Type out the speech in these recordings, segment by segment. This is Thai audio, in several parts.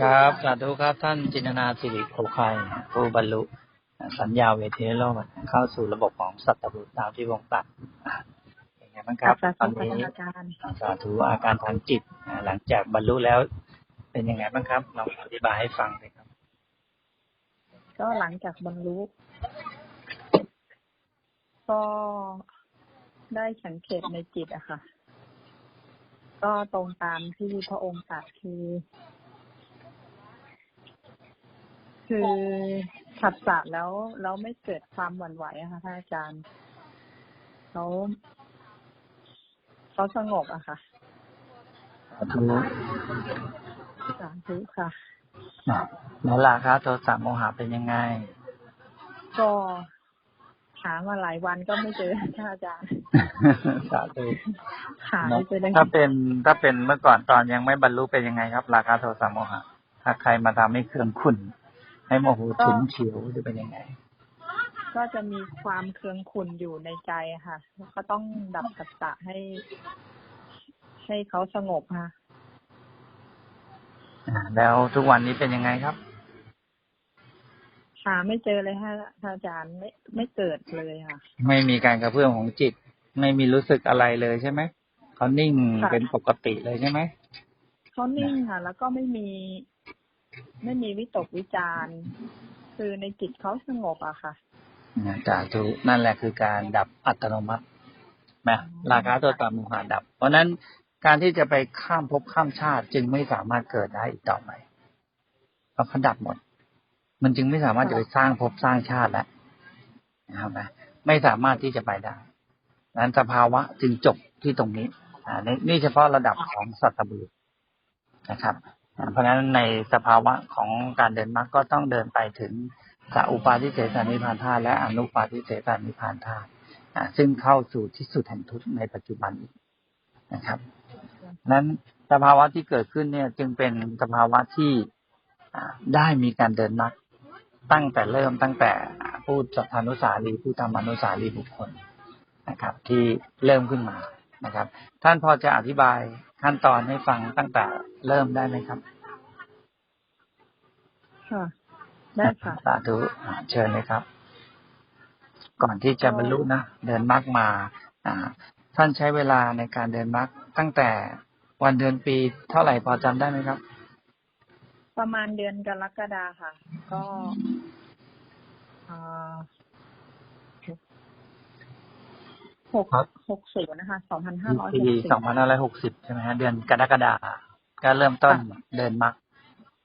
ครับ สาธุครับท่านจินตนาสิริโภคัยผู้บรรลุ สัญญาเวทีโลกเข้าสู่ระบบของสัตว์บุตรตามที่วงตัดอะเป็นไงบ้างครับสาตอนธุนี้อาจารย์สาธุอาการทางจิตอ่าหลังจากบรรลุแล้ว เป็นยังไงบ้างครับลองอธิบายให้ฟังเลยครับ ก็หลังจากบรรลุก็ได้สังเกตในจิตอะค่ะ ก็ตรงตามที่พระองค์ตรัสคือ คือขัดสะแล้วแล้วไม่เกิดความหวั่นไหวอะค่ะท่านอาจารย์เขาเขาสงบอะค่ะสาธุสาธุค่ะอะแล้วราคาโทสะโมหะเป็นยังไง ก็หามาหลายวันก็ไม่เจอท่านอาจารย์สาธุหาไม่เจอเลยถ้าเป็นถ้าเป็นเมื่อก่อนตอนยังไม่บรรลุเป็นยังไงครับ ราคาโทสะโมหะถ้าใครมาทำให้เครื่องขุ่น ให้โมโหฉุนเฉียวจะเป็นยังไง ก็จะมีความเคืองขุ่นอยู่ในใจอะค่ะแล้วก็ต้องดับกัสสะให้ ให้เขาสงบค่ะอ่าแล้วทุกวันนี้เป็นยังไงครับหาไม่เจอเลยค่ะท่านอาจารย์ไม่ไม่เกิดเลยค่ะ ไม่มีการกระเพื่อมของจิต ไม่มีรู้สึกอะไรเลยใช่ไหมเขานิ่งค่ะเป็นปกติเลยใช่ไหมเขานิ่งค่ะ แล้วก็ไม่มี ไม่มีวิตกวิจารณ์ คือในจิตเขาสงบอะค่ะอ่าสาธุนั่นแหละคือการดับอัตโนมัตินะราคาตัวตามมุหาดับ เพราะฉะนั้นการที่จะไปข้ามภพข้ามชาติจึงไม่สามารถเกิดได้อีกต่อไปเพราะเขาดับหมด มันจึงไม่สามารถจะไปสร้างภพสร้างชาติแล้วนะครับนะไม่สามารถที่จะไปได้นั้นสภาวะจึงจบที่ตรงนี้ อ่านี่นี่เฉพาะระดับของสัตบุรุษนะครับอ่า เพราะฉะนั้นในสภาวะของการเดินมรรคก็ต้องเดินไปถึงสัอุปาทิเสสนิพานธาและอนุปาทิเสสนิพานธาซึ่งเข้าสู่ที่สุดแห่งทุกข์ในปัจจุบันนะครับนั้นสภาวะที่เกิดขึ้นเนี่ย จึงเป็นสภาวะที่ได้มีการเดินมรรคตั้งแต่เริ่มตั้งแต่ผู้สัทธานุสารีผู้ธรรมานุสารีบุคคลนะครับ ที่เริ่มขึ้นมานะครับ ท่านพอจะอธิบาย ขั้นตอนให้ฟังตั้งแต่เริ่มได้ไหมครับ ค่ะ ได้ค่ะ สาธุอ่าเชิญเลยครับ ก่อนที่จะบรรลุนะ เดินมรรคมา อ่า ท่านใช้เวลาในการเดินมรรคตั้งแต่วันเดือนปีเท่าไหร่พอจำได้ไหมครับ ประมาณเดือนกรกฎาค่ะ ก็อ่า หกครับหกศูนย์นะคะสองพันห้าร้อยหปีกสิบสองพันห้าร้อยหกสิบใช่ไหมฮะเดือนกรกฎาคมก็เริ่มต้นเดินมรรค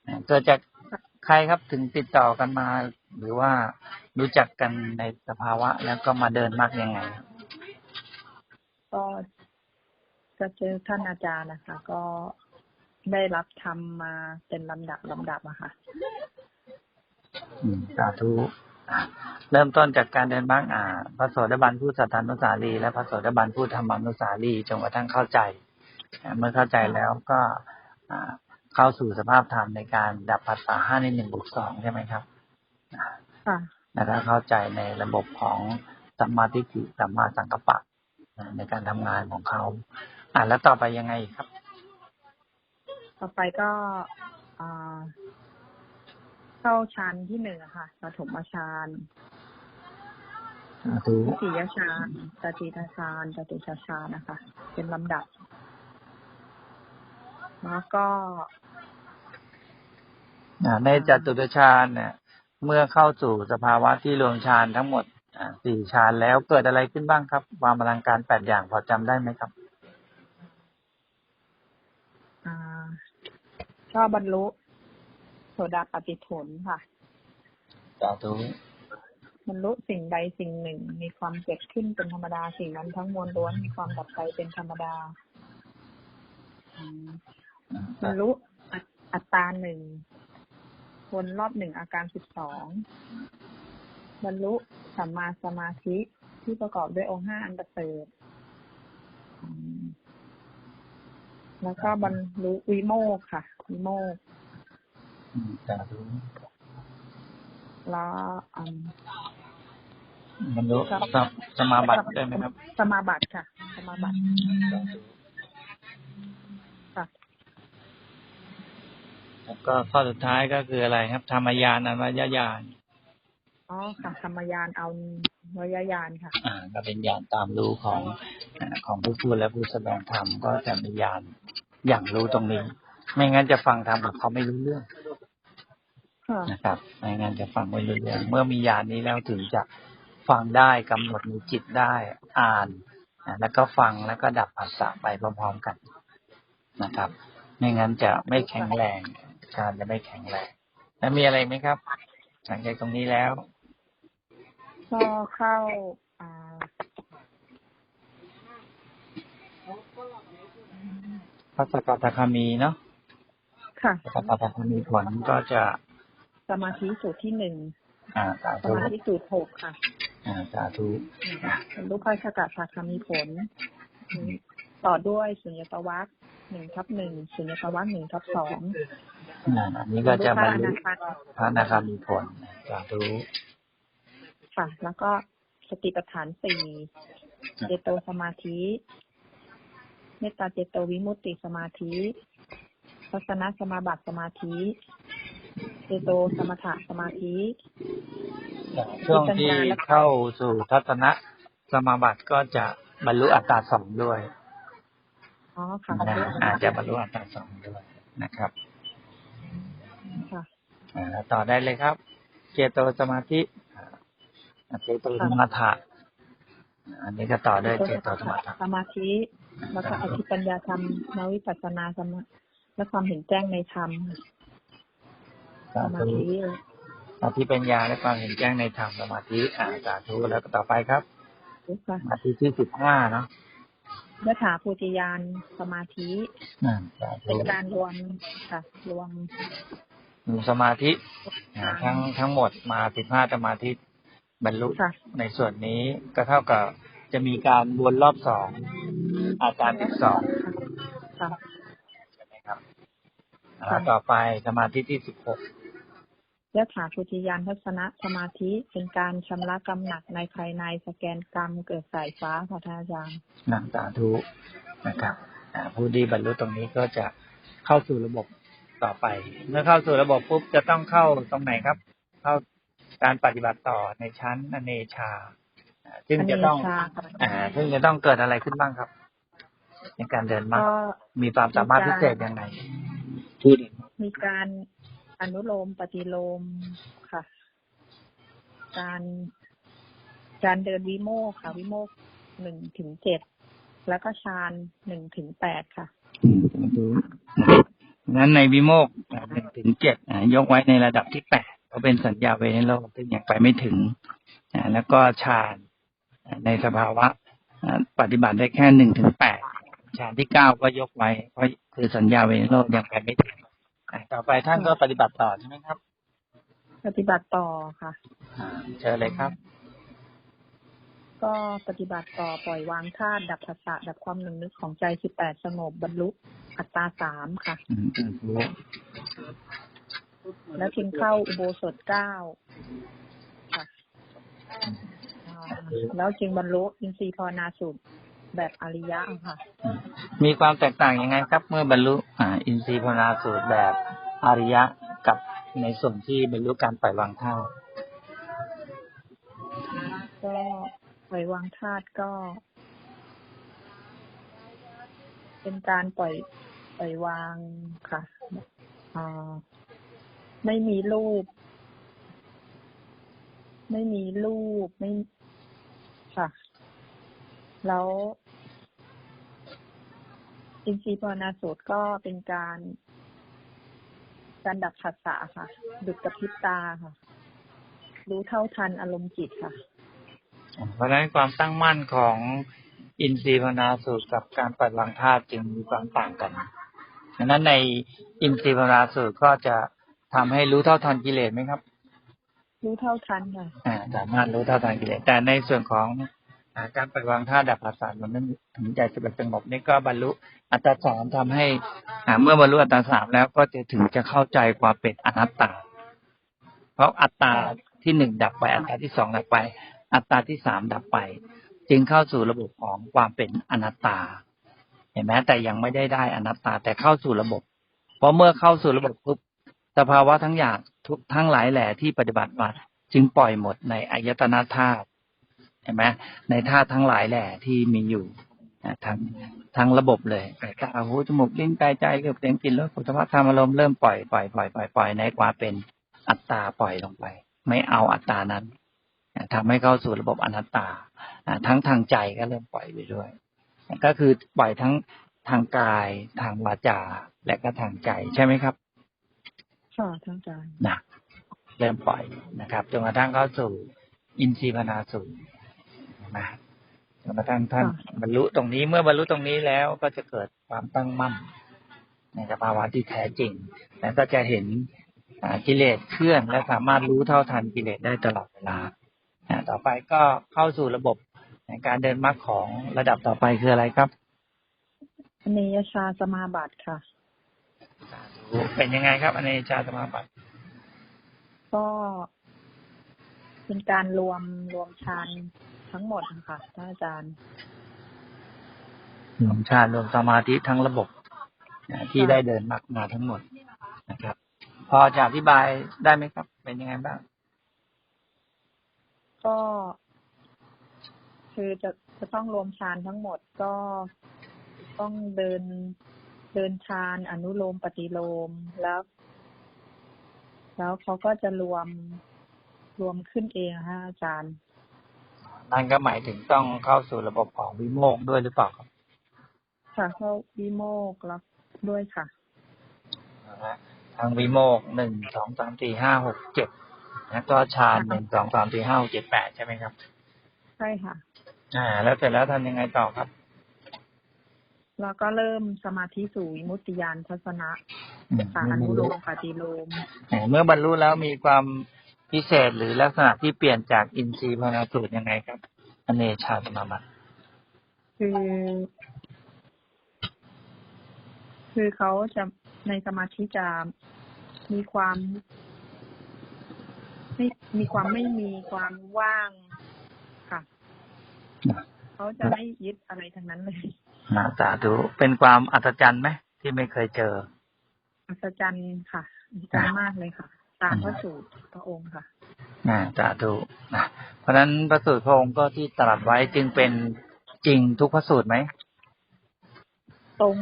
อ่าเกิดจากใครครับถึงติดต่อกันมา หรือว่ารู้จักกันในสภาวะแล้วก็มาเดินมรรคยังไงครับก็จะเจอท่านอาจารย์นะคะ ก็ได้รับทำมาเป็นลำดับลำดับอะค่ะ อืมสาธุอะ เริ่มต้นจากการเดินบ้างอ่าพระโสดาบันผู้สัทธานุสารีและพระโสดาบันผู้ธรรมานุสารีจนกระทั่งเข้าใจอ่าเมื่อเข้าใจแล้วก็อ่าเข้าสู่สภาพธรรมในการดับภาษาห้าในหนึ่งบวกสองใช่ไหมครับค่ะแล้วก็เข้าใจในระบบของสัมมาทิฏฐิสัมมาสังกัปปะอ่าในการทำงานของเขา อ่าแล้วต่อไปยังไงอีกครับ ต่อไปก็อ่าเข้าฌานที่หนึ่งอะค่ะปฐมฌาน สาธุสี่ยฌานตติยฌานจตุตฌานนะคะ เป็นลำดับ แล้วก็อ่าในจตุตฌานเนี่ย เมื่อเข้าสู่สภาวะที่รวมฌานทั้งหมดอ่าสี่ฌานแล้วเกิดอะไรขึ้นบ้างครับ ความอลังการแปดอย่างพอจำได้ไหมครับอ่าก็บรรลุโสดาปฏิผลค่ะสาธุ บรรลุสิ่งใดสิ่งหนึ่งมีความเกิดขึ้นเป็นธรรมดาสิ่งนั้นทั้งมวลล้วนมีความดับไปเป็นธรรมดามบรรลุอัตอัตาหนึ่งวนรอบหนึ่งอาการสิบสองบรรลุสัมมาสมาธิที่ประกอบด้วยองค์ห้าอันประเสริฐแล้วก็บรรลุวิโมกค่ะ วิโมกอืมสาธุ ล้วอืมบรรลุครับสมสมาบัติได้ไหมครับ สมาบัติค่ะ สมาบัติค่ะแล้วก็ข้อสุดท้ายก็คืออะไรครับ ธรรมยานอวัยญาณอ๋อค่ะธรรมยานเอาวยยานค่ะ อ่า ก็เป็นญาณตามรู้ของอ่าของผู้พูดและผู้แสดงธรรมก็จะมีญาณอย่างรู้ตรงนี้ ไม่งั้นจะฟังธรรมกับเขาไม่รู้เรื่องค่ะ นะครับไม่งั้นจะฟังไม่รู้เรื่องเมื่อมีญาณนี้แล้วถึงจะฟังได้กำหนดในจิตได้อ่านอ่าแล้วก็ฟังแล้วก็ดับผัสสะไปพร้อมๆกันนะครับ ไม่งั้นจะไม่แข็งแรงฌานจะไม่แข็งแรงแล้วมีอะไรไหมครับหลังจากตรงนี้แล้วก็เข้าอ่าพระสกทาคามีเนาะค่ะพระสกทาคามีผลก็จะ สมาธิสูตรที่หนึ่งอ่าสาสธุมาธิสูตรหกค่ะอ่าสาธุบรรลุพระสกัดสาคามีผล ต่อด้วยสุญญตวัคหนึ่งทับหนึ่งสุญญตวัคหนึ่งทับสองอ่าอันนี้ก็จะบรรลุพระอนาคาพระอนาคามีผลสาธุค่ะ แล้วก็สติปัฏฐานสี่เจโตสมาธิเมตตาเจโตวิมุตติสมาธิทัศนสมาบัติสมาธิ เจโตสมถะสมาธิช่วงที่เข้าสู่ทัศนะสมาบัติก็จะบรรลุอัตตาสองด้วยอ๋อค่ะนะอาจจะบรรลุอัตตาสองด้วยนะครับค่ะอ่าต่อได้เลยครับ เจโตสมาธิอ่าเจโตสมถะอันนี้ก็ต่อด้วยเจโตสมถะสมาธิ แล้วก็อธิปัญญาธรรมนวิปัสสนาสมาและความเห็นแจ้งในธรรม สาสมาธุธิสมาธิปัญญาและความเห็นแจ้งในธรรมสมาธิอ่าสาธุแล้วก็ต่อไปครับค่ะสมาธิที่สิบห้าเนาะยถาภูติยานสมาธิอ่าสาธุเป็นการรวมค่ะรวมสมาธิอ่าทั้งทั้งหมดมาสิบห้าสมาธิบรรลุค่ะในส่วนนี้ก็เท่ากับจะมีการวนรอบสองอาจารย์สิบสองค่ะใช่ไหมครับแล้วต่อไปสมาธิที่สิบหก ยถาภูติยานทัศนะสมาธิเป็นการชำระกำหนักในภายในสแกนกรรมเกิดสายฟ้าค่ะท่านอาจารย์นัสาธุนะครับอ่าผู้ที่บรรลุตรงนี้ก็จะเข้าสู่ระบบต่อไป เมื่อเข้าสู่ระบบปุ๊บจะต้องเข้าตรงไหนครับ เข้าการปฏิบัติต่อในชั้นอเนชาอ่าซึ่งจะต้องอเนชาค่ะอ่าซึ่งจะต้องเกิดอะไรขึ้นบ้างครับ ในการเดินมากก็มีความสามารถพิเศษยังไงพูดอีกมีการ อนุโลมปฏิโลมค่ะ การการเดินวิโมกค่ะ วิโมกหนึ่งถึงเจ็ดแล้วก็ฌานหนึ่งถึงแปดค่ะนั้นในวิโมกหนึ่งถึงเจ็ดยกไว้ในระดับที่แปดเพราะเป็นสัญญาเวในโลกซึ่งยังไปไม่ถึงแล้วก็ฌานในสภาวะปฏิบัติได้แค่หนึ่งถึงแปดฌานที่เก้าก็ยกไว้ เพราะคือสัญญาเวในโลกยังไปไม่ถึง ต่อไปท่านก็ปฏิบัติต่อใช่ไหมครับ ปฏิบัติต่อค่ะอ่าเชิญเลยครับ ก็ปฏิบัติต่อปล่อยวางธาตุดับภาษะดับความหนึ่งนึกของใจสิบแปดสงบบรรลุอัตตาสามค่ะอืมสาธุแล้วจึงเข้าอุโบสถเก้าค่ะอ่าแล้วจึงบรรลุอินทรีย์ภาวนาสูตร แบบอริยะค่ะ มีความแตกต่างยังไงครับ เมื่อบรรลุอ่าอินทรีย์ภาวนาสูตรแบบอริยะกับในส่วนที่บรรลุการปล่อยวางธาตุก็ปล่อยวางธาตุก็ เป็นการปล่อยปล่อยวางค่ะอ่าไม่มีรูป ไม่มีรูปไม่ค่ะ แล้ว อินทรีย์ภาวนาสูตรก็เป็นการการดับผัสสะค่ะดุจกระพริบตาค่ะ รู้เท่าทันอารมณ์จิตค่ะ เพราะฉะนั้นความตั้งมั่นของอินทรีย์ภาวนาสูตรกับการปล่อยวางธาตุจึงมีความต่างกันดังนั้นในอินทรีย์ภาวนาสูตรก็จะทำให้รู้เท่าทันกิเลสไหมครับ รู้เท่าทันค่ะอ่าสามารถรู้เท่าทันกิเลสแต่ในส่วนของอ่า การปล่อยวางธาดับภาษามันนั้นถึงใจสงบสงบนี่ก็บรรลุอัตตาสามทำให้เมื่อบรรลุอัตตาสามแล้วก็จะถึงจะเข้าใจความเป็นอนัตตา เพราะอัตตาที่หนึ่งดับไป อัตตาที่สองดับไป อัตตาที่สามดับไป จึงเข้าสู่ระบบของความเป็นอนัตตา เห็นไหมแต่ยังไม่ได้ได้อนัตตาแต่เข้าสู่ระบบ เพราะเมื่อเข้าสู่ระบบปุ๊บสภาวะทั้งอย่างทุกทั้งหลายแหล่ที่ปฏิบัติมา จึงปล่อยหมดในอายตนะธาตุ เห็นไหมในธาตุทั้งหลายแหล่ที่มีอยู่นะทั้งทั้งระบบเลยตาหูจมูกลิ้นกายใจเรื่องเสียงกลิ่นรสผลิตภัณฑ์ธรรมอารมณ์เริ่มปล่อยปล่อยปล่อยปล่อยปล่อยในความเป็นอัตตาปล่อยลงไป ไม่เอาอัตตานั้นนะทำให้เข้าสู่ระบบอนัตตาอ่าทั้งทางใจก็เริ่มปล่อยไปด้วย ก็คือปล่อยทั้งทางกายทางวาจาและก็ทางใจใช่ไหมครับค่ะท่านอาจารย์นะเริ่มปล่อยนะครับจนกระทั่งเข้าสู่อินทรีย์พนาสูตร นะจนกระทั่งท่านบรรลุตรงนี้เมื่อบรรลุตรงนี้แล้วก็จะเกิดความตั้งมั่นในสภาวะที่แท้จริง แล้วก็จะเห็นอ่ากิเลสเคลื่อน และสามารถรู้เท่าทันกิเลสได้ตลอดเวลาอ่าต่อไปก็เข้าสู่ระบบในการเดินมรรคของระดับต่อไปคืออะไรครับอเนยชาสมาบัติค่ะ เป็นยังไงครับอเนจจาสมาบัติก็ เป็นการรวมรวมฌานทั้งหมดนะคะท่านอาจารย์รวมชาติรวมสมาธิทั้งระบบนะที่ได้เดินมรรคมาทั้งหมดนะครับ พอจะอธิบายได้ไหมครับ เป็นยังไงบ้าง ก็ คือจะจะต้องรวมฌานทั้งหมดก็ต้องเดินเดินฌานอนุโลมปฏิโลมแล้ว แล้วเขาก็จะรวม รวมขึ้นเองฮะอาจารย์ นั่นก็หมายถึงต้องเข้าสู่ระบบของวิโมกข์ด้วยหรือเปล่าครับค่ะเข้าวิโมกข์แล้วด้วยค่ะนะฮะทางวิโมกข์หนึ่งสองสามสี่ห้าหกเจ็ดแล้วก็ฌานหนึ่งสองสามสี่ห้าหกเจ็ดแปดใช่ไหมครับ ใช่ค่ะ อ่า แล้วเสร็จแล้วทำยังไงต่อครับ แล้วก็เริ่มสมาธิสู่วิมุตติญาณทัศนะอืมค่ะอนุโลมปฏิโลมอ่าเมื่อบรรลุแล้วมีความ พิเศษหรือลักษณะที่เปลี่ยนจากอินทรีย์พนาสูตรยังไงครับอเนชาสมาบัติคือ คือเขาจะในสมาธิจะมีความไม่มีความไม่มีความว่างค่ะเขาจะไม่ยึดอะไรทั้งนั้นเลยอ่าสาธุเป็นความอัศจรรย์ไหมที่ไม่เคยเจอ อัศจรรย์ค่ะอัศจรรย์มากเลยค่ะ ตามพระสูตรพระองค์ค่ะอ่าสาธุนะเพราะฉะนั้นพระสูตรพระองค์ก็ที่ตรัสไว้จึงเป็นจริงทุกพระสูตรไหมตรง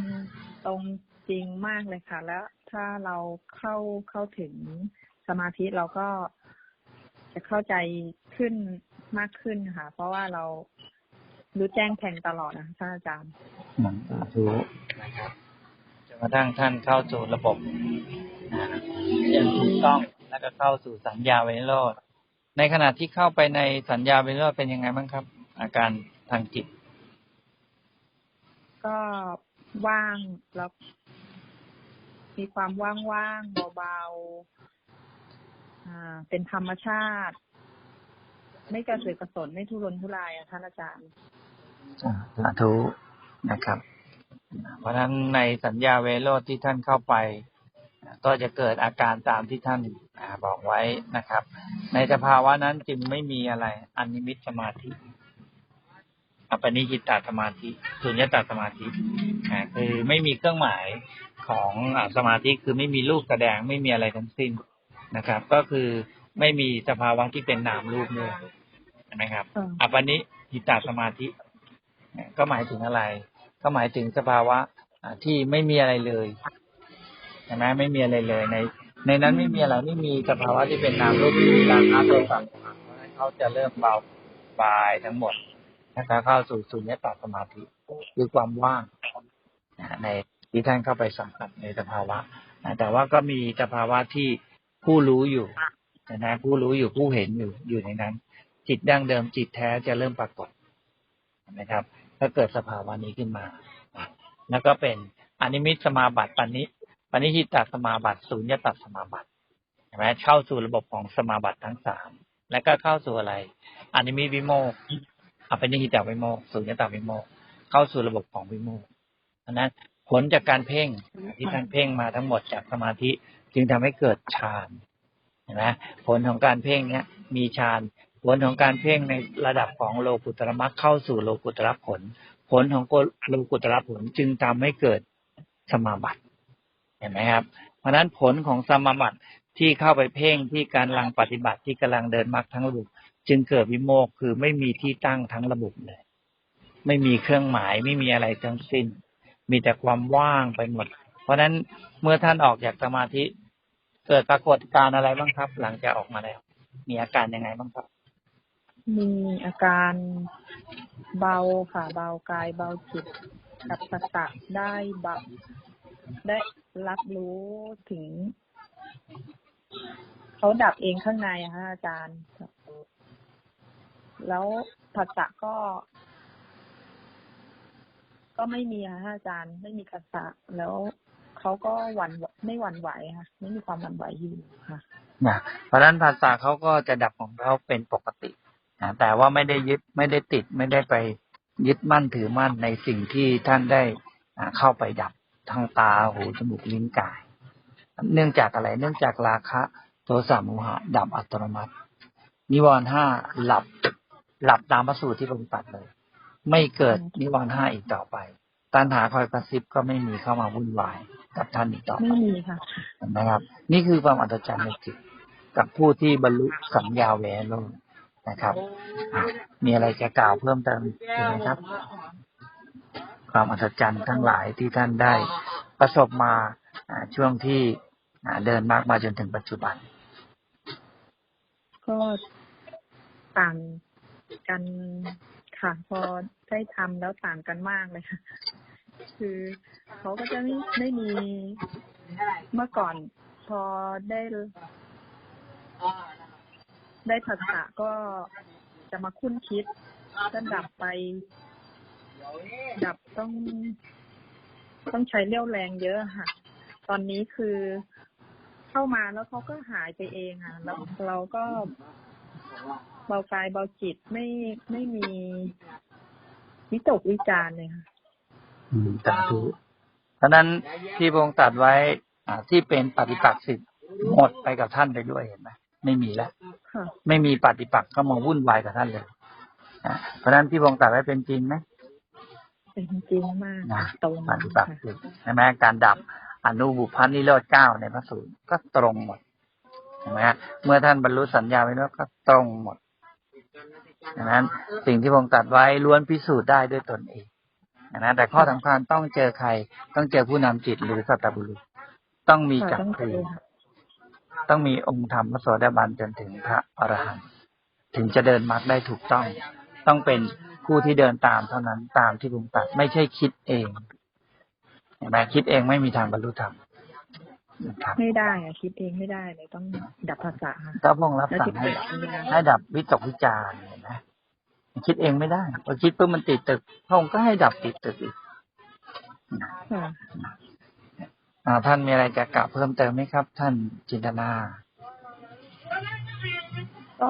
ตรงจริงมากเลยค่ะ แล้วถ้าเราเข้าเข้าถึงสมาธิเราก็จะเข้าใจขึ้นมากขึ้นค่ะ เพราะว่าเรารู้แจ้งแทงตลอดนะท่านอาจารย์อืมสาธุนะครับจนกระทั่งท่านเข้าสู่ระบบนะ อย่างถูกต้องแล้วก็เข้าสู่สัญญาเวนิโรธในขณะที่เข้าไปในสัญญาเวนิโรธเป็นยังไงบ้างครับ อาการทางจิต ก็ว่างแล้วมีความว่างๆเบาๆอ่าเป็นธรรมชาติ ไม่กระเสือกกระสนไม่ทุรนทุรายอะท่านอาจารย์อ่าสาธุนะครับ เพราะฉะนั้นในสัญญาเวโรธที่ท่านเข้าไปอ่า ก็จะเกิดอาการตามที่ท่านอ่าบอกไว้นะครับ ในสภาวะนั้นจึงไม่มีอะไรอนิมิตสมาธิอัปปนิหิตาสมาธิสุญญตาสมาธิอ่าคือไม่มีเครื่องหมายของอาสมาธิคือไม่มีรูปแสดงไม่มีอะไรทั้งสิ้นนะครับ ก็คือไม่มีสภาวะที่เป็นนามรูปด้วยเห็นไหมครับอืมอัปปนิหิตาสมาธิก็หมายถึงอะไร ก็หมายถึงสภาวะอ่าที่ไม่มีอะไรเลย ใช่ไหมไม่มีอะไรเลยใน ในนั้นไม่มีอะไรไม่มีสภาวะที่เป็นนามรูปที่มีราคะโทสะโมหะเพราะฉะนั้นเขาจะเริ่มเบาบายทั้งหมดนะครับเข้าสู่สุญญตาสมาธิคือความว่างนะในที่ท่านเข้าไปสัมผัสในสภาวะนะแต่ว่าก็มีสภาวะที่ผู้รู้อยู่นะผู้รู้อยู่ผู้เห็นอยู่อยู่ในนั้น จิตดั้งเดิมจิตแท้จะเริ่มปรากฏนะครับก็เกิดสภาวะนี้ขึ้นมา แล้วก็เป็นอนิมิตสมาบัติปณิ ปณิหิตสมาบัติสุญญตสมาบัติเห็นไหมเข้าสู่ระบบของสมาบัติทั้งสามแล้วก็เข้าสู่อะไรอนิมิวิโมกข์อปนิหิตวิโมกสุญญตวิโมกเข้าสู่ระบบของวิโมกข์เพราะฉะนั้นผลจากการเพ่งที่ท่านเพ่งมาทั้งหมดจากสมาธิจึงทำให้เกิดฌานเห็นไหมผลของการเพ่งเนี้ยมีฌานผลของการเพ่งในระดับของโลกุตระมรรคเข้าสู่โลกุตระผล ผลของโลกุตระผลจึงทำให้เกิดสมาบัติ เห็นไหมครับ เพราะนั้นผลของสมาบัติที่เข้าไปเพ่งที่การลังปฏิบัติที่กำลังเดินมรรคทั้งระบบจึงเกิดวิโมกคือไม่มีที่ตั้งทั้งระบบเลย ไม่มีเครื่องหมายไม่มีอะไรทั้งสิ้น มีแต่ความว่างไปหมด เพราะฉะนั้นเมื่อท่านออกจากสมาธิ เกิดปรากฏการณ์อะไรบ้างครับ หลังจากออกมาแล้ว มีอาการยังไงบ้างครับ มีอาการเบาค่ะเบากายเบาจิตกับสตะได้แบบได้ รับรู้ถึง เขาดับเองข้างในอะค่ะอาจารย์ แล้วผัสสะก็ ก็ไม่มีค่ะอาจารย์ ไม่มีผัสสะแล้วเขาก็หวั่นไม่หวั่นไหวค่ะไม่มีความหวั่นไหวอยู่ค่ะนะเพราะฉะนั้นภาษาเขาก็จะดับของเขาเป็นปกตินะแต่ว่าไม่ได้ยึดไม่ได้ติดไม่ได้ไปยึดมั่นถือมั่นในสิ่งที่ท่านได้เข้าไปดับ ทางตาหูจมูกลิ้นกาย เนื่องจากอะไร เนื่องจากราคะ โทสะโมหะ ดับอัตโนมัติ นิวรณ์ห้าหลับ หลับตามพระสูตรที่ลงตัดเลย ไม่เกิดนิวรณ์ห้าอีกต่อไป ตัณหาคอยกระซิบก็ไม่มีเข้ามาวุ่นวายกับท่านอีกต่อไปไม่มีค่ะเห็นไหมครับ นี่คือความอัศจรรย์ในจิตกับผู้ที่บรรลุสัญญาแวโลกนะครับอะมีอะไรจะกล่าวเพิ่มเติมอีกไหมครับ ความอัศจรรย์ทั้งหลายที่ท่านได้ประสบมาอ่าช่วงที่อ่าเดินมากมาจนถึงปัจจุบัน ก็ต่างกันค่ะพอได้ทำแล้วต่างกันมากเลยค่ะคือเขาก็จะไม่ไม่มีเมื่อก่อนพอได้ได้ผัสสะก็จะมาคุ้นคิดก็ดับไป ดับต้อง ต้องใช้เรี่ยวแรงเยอะค่ะ ตอนนี้คือเข้ามาแล้วเขาก็หายไปเองอะแล้วเราก็เบากายเบาจิตไม่ไม่มีวิตกวิจารณ์เลยค่ะอืมสาธุเพราะฉะนั้นที่พระองค์ตรัดไว้อ่าที่เป็นปฏิปักษ์สิทธิ์หมดไปกับท่านไปด้วยเห็นไหมไม่มีแล้วค่ะไม่มีปฏิปักษ์เข้ามาวุ่นวายกับท่านเลยอะเพราะฉะนั้นที่พระองค์ตรัดไว้เป็นจริงไหม เป็นจริงมากนะตรงปฏิบัติค่ะสิใช่ไหมการดับอนุบุพันนิโรธเก้าในพระสูตรก็ตรงหมดใช่ไหมฮะเมื่อท่านบรรลุสัญญาไว้แล้วก็ตรงหมดดังนั้นสิ่งที่พระองค์ตรัดไว้ล้วนพิสูจน์ได้ด้วยตนเองนะแต่ข้อสำคัญต้องเจอใคร ต้องเจอผู้นำจิตหรือสัตบุรุษ ต้องมีค่ะจักต้องรีเจอค่ะต้องมีองค์ธรรมพระโสดาบันจนถึงพระอรหันต์ถึงจะเดินมรรคได้ถูกต้อง ต้องเป็น ผู้ที่เดินตามเท่านั้นตามที่พระองค์ตรัดไม่ใช่คิดเองเห็นไหมคิดเองไม่มีทางบรรลุธรรมนะครับไม่ได้อะคิดเองไม่ได้เลยต้องดับภาษาค่ะก็พระองค์รับแล้วสั่จิงตให้เกิดปัญญาให้ดับวิตกวิจารณ์เห็นไหมคิดเองไม่ได้พอคิดปุ๊บมันติดตึกพระองค์ก็ให้ดับติดตึกอีกค่ะอ่าท่านมีอะไรจะกล่าวเพิ่มเติมไหมครับ ท่านจินตนาก็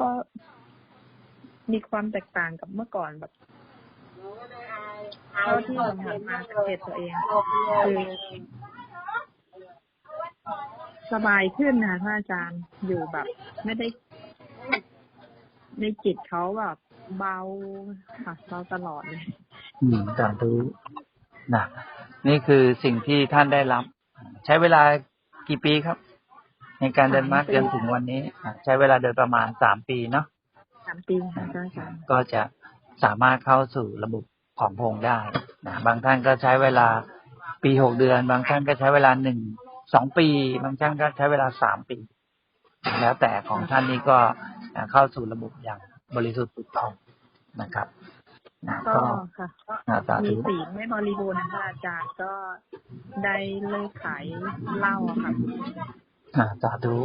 มีความแตกต่างกับเมื่อก่อนแบบเท่าที่ผมหันมาสังเกตตัวเองคือสบายขึ้นนะท่านอาจารย์อยู่แบบ ไม่ได้ ในจิตเขาแบบเบาค่ะเบาตลอดเลยอืมสาธุนะนี่คือสิ่งที่ท่านได้รับ ใช้เวลากี่ปีครับ ในการเดินมรรคจนถึงวันนี้ใช้เวลาโดยประมาณสามปีเนาะามปีค่ะท่านอาจารย์ก็จะสามารถเข้าสู่ระบบของพระองค์ได้นะบางท่านก็ใช้เวลาปีหกเดือน บางท่านก็ใช้เวลาหนึ่งสองปี บางท่านก็ใช้เวลาสามปี แล้วแต่ของท่านนี้ก็อะเข้าสู่ระบบอย่างบริสุทธิ์ผุดผ่องนะครับนะก็ก็ค่ะอะสามีธุศีลไม่บริบูรณ์นะคะอาจารย์ก็ได้เลิกขายเหล้าอะค่ะอ่าสาธุ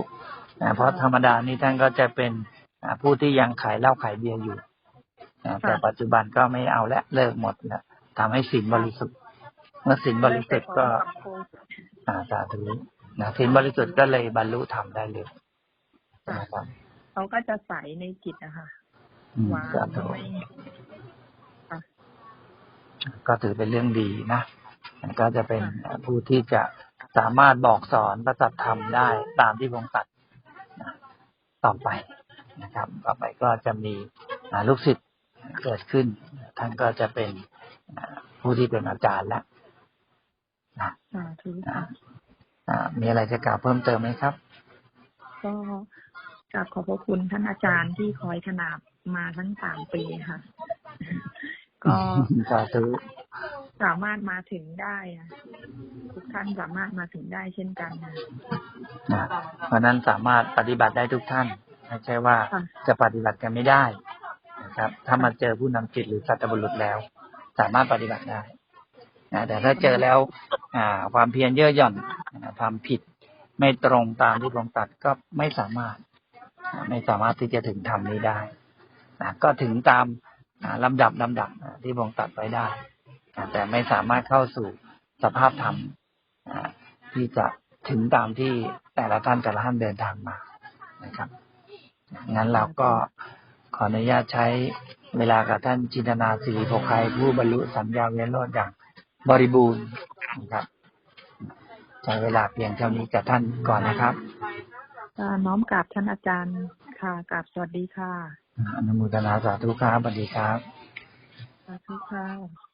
อ่าเพราะธรรมดานี้ท่านก็จะเป็นอ่า ผู้ที่ยังขายเหล้าขายเบียร์อยู่อ่าแต่ปัจจุบันก็ไม่เอาและเลิกหมดแล้วทำให้ศีลบริสุทธิ์ เมื่อศีลบริสุทธิ์ก็ อ่าสาธุนะศีลบริสุทธิ์ก็เลยบรรลุธรรมได้เลยนะครับเขาก็จะใสในจิตนะคะอืมวางสาธุไม่ค่ะก็ถือเป็นเรื่องดีนะก็จะเป็นผู้ที่จะสามารถบอกสอนประสัทธรรมได้ตามที่พระองค์ตรัดนะต่อไป นะครับ ต่อไปก็จะมีอ่าลูกศิษย์เกิดขึ้น ท่านก็จะเป็นอ่าผู้ที่เป็นอาจารย์แล้วนะสาธุค่ะอ่ามีอะไรจะกล่าวเพิ่มเติมไหมครับ ก็กราบขอบพระคุณท่านอาจารย์ที่คอยขนาบมาทั้งสามปีค่ะ ก็สาธุสามารถมาถึงได้อะทุกท่านสามารถมาถึงได้เช่นกันนะนะเพราะฉะนั้นสามารถปฏิบัติได้ทุกท่าน ไม่ใช่ว่าค่ะจะปฏิบัติกันไม่ได้นะครับ ถ้ามาเจอผู้นำจิตหรือสัตบุรุษแล้ว สามารถปฏิบัติได้นะแต่ถ้าเจอแล้ว อ่า ความเพียรเย่อหย่อนอ่าทำผิดไม่ตรงตามที่พระองค์ตรัดก็ไม่สามารถอ่าไม่สามารถที่จะถึงธรรมนี้ได้นะก็ถึงตามอ่าลำดับลำดับอ่าที่พระองค์ตรัดไว้ได้อ่าแต่ไม่สามารถเข้าสู่สภาพธรรมอ่าที่จะถึงตามที่แต่ละท่านแต่ละท่านเดินทางมานะครับ งั้นเราก็ขออนุญาตใช้เวลากับท่านจินตนาสิริโภคายผู้บรรลุสัญญาเวโรดอย่างบริบูรณ์นะครับใช้เวลาเพียงเท่านี้กับท่านก่อนนะครับก็น้อมกราบท่านอาจารย์ค่ะกราบสวัสดีค่ะอนุโมทนาสาธุครับสวัสดีครับสาธุค่ะ